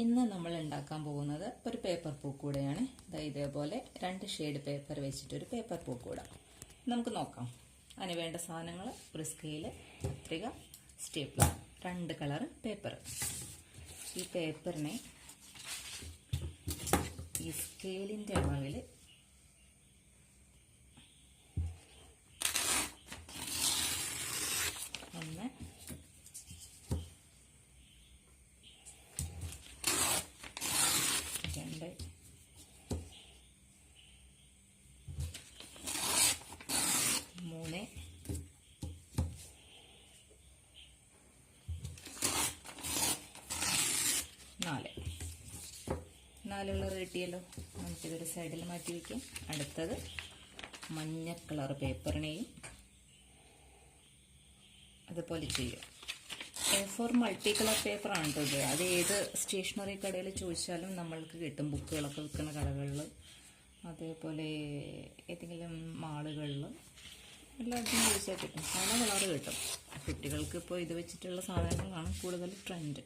ഇന്ന് നമ്മൾ ഉണ്ടാക്കാൻ പോകുന്നത് ഒരു പേപ്പർ പൂക്കൂടെയാണ് ദാ ഇതേപോലെ രണ്ട് ഷെയ്ഡ് പേപ്പർ വെച്ചിട്ട് ഒരു പേപ്പർ പൂക്കൂട നമുക്ക് നോക്കാം. അതിന് വേണ്ട സാധനങ്ങൾ ഒരു സ്കെയിൽ കത്രിക സ്റ്റേപ്ലർ രണ്ട് കളർ പേപ്പർ ഈ പേപ്പറിനെ ഈ സ്കെയിലിന്റെ അളവിൽ ഒന്ന് രണ്ട് മൂന്ന് നാല്. നാല് കളർ കിട്ടിയല്ലോ നമുക്കിതൊരു സൈഡിൽ മാറ്റി വയ്ക്കാം അടുത്തത് മഞ്ഞ കളർ പേപ്പറിനെയും അതുപോലെ ചെയ്യും എ ഫോർ മൾട്ടി കളർ പേപ്പറാണ് കേട്ടോ ഇത്. അത് ഏത് സ്റ്റേഷനറി കടയിൽ ചോദിച്ചാലും നമ്മൾക്ക് കിട്ടും. ബുക്കുകളൊക്കെ വിൽക്കുന്ന കടകളിൽ അതേപോലെ ഏതെങ്കിലും മാളുകളിൽ എല്ലായിടത്തും ചോദിച്ചാൽ കിട്ടും. പല കളർ കിട്ടും. കുട്ടികൾക്ക് ഇപ്പോൾ ഇത് വെച്ചിട്ടുള്ള സാധനങ്ങളാണ് കൂടുതൽ ട്രെൻഡ്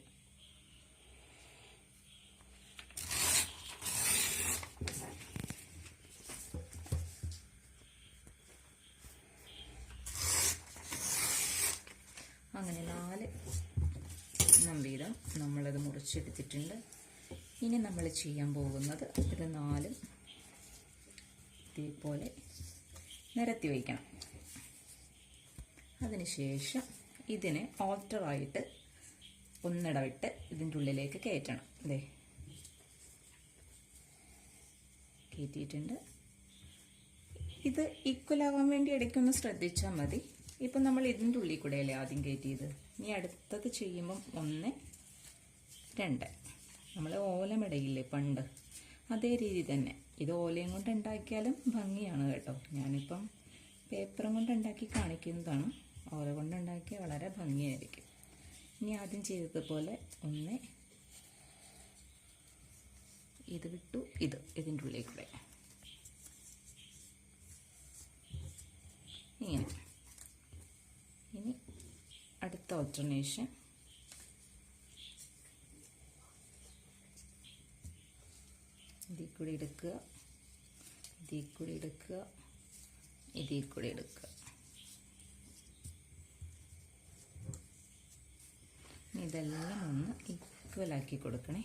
നമ്മളത് മുറിച്ചെടുത്തിട്ടുണ്ട്. ഇനി നമ്മൾ ചെയ്യാൻ പോകുന്നത് ഇത് നാലും ഇതേപോലെ നിരത്തി വയ്ക്കണം. അതിനുശേഷം ഇതിനെ ഓൾട്ടറായിട്ട് ഒന്നിടവിട്ട് ഇതിന്റെ ഉള്ളിലേക്ക് കയറ്റണം. അതെ കയറ്റിയിട്ടുണ്ട്. ഇത് ഈക്വൽ ആവാൻ വേണ്ടി ഇടയ്ക്കൊന്ന് ശ്രദ്ധിച്ചാൽ മതി. ഇപ്പം നമ്മൾ ഇതിന്റെ ഉള്ളിൽ കൂടെയല്ലേ ആദ്യം കയറ്റിയത്? ഇനി അടുത്തത് ചെയ്യുമ്പം ഒന്ന് രണ്ട് നമ്മൾ ഓലമിടയില്ലേ പണ്ട്? അതേ രീതി തന്നെ. ഇത് ഓലയും കൊണ്ട് ഉണ്ടാക്കിയാലും ഭംഗിയാണ് കേട്ടോ. ഞാനിപ്പം പേപ്പറും കൊണ്ട് ഉണ്ടാക്കി കാണിക്കുന്നതാണ്. ഓല കൊണ്ട് ഉണ്ടാക്കിയാൽ വളരെ ഭംഗിയായിരിക്കും. ഇനി ആദ്യം ചെയ്തതുപോലെ ഒന്ന് ഇത് വിട്ടു ഇത് ഇതിന്റെ ഉള്ളിൽ ഇങ്ങനെ. ഇനി അടുത്ത ഓൾട്ടർനേഷൻ ഇതിൽ എടുക്കുക. ഇതിൽ കൂടി എടുക്കുക. ഇതിൽ കൂടി എടുക്കുക ഇതെല്ലാം ഒന്ന് ഈക്വലാക്കി കൊടുക്കണേ.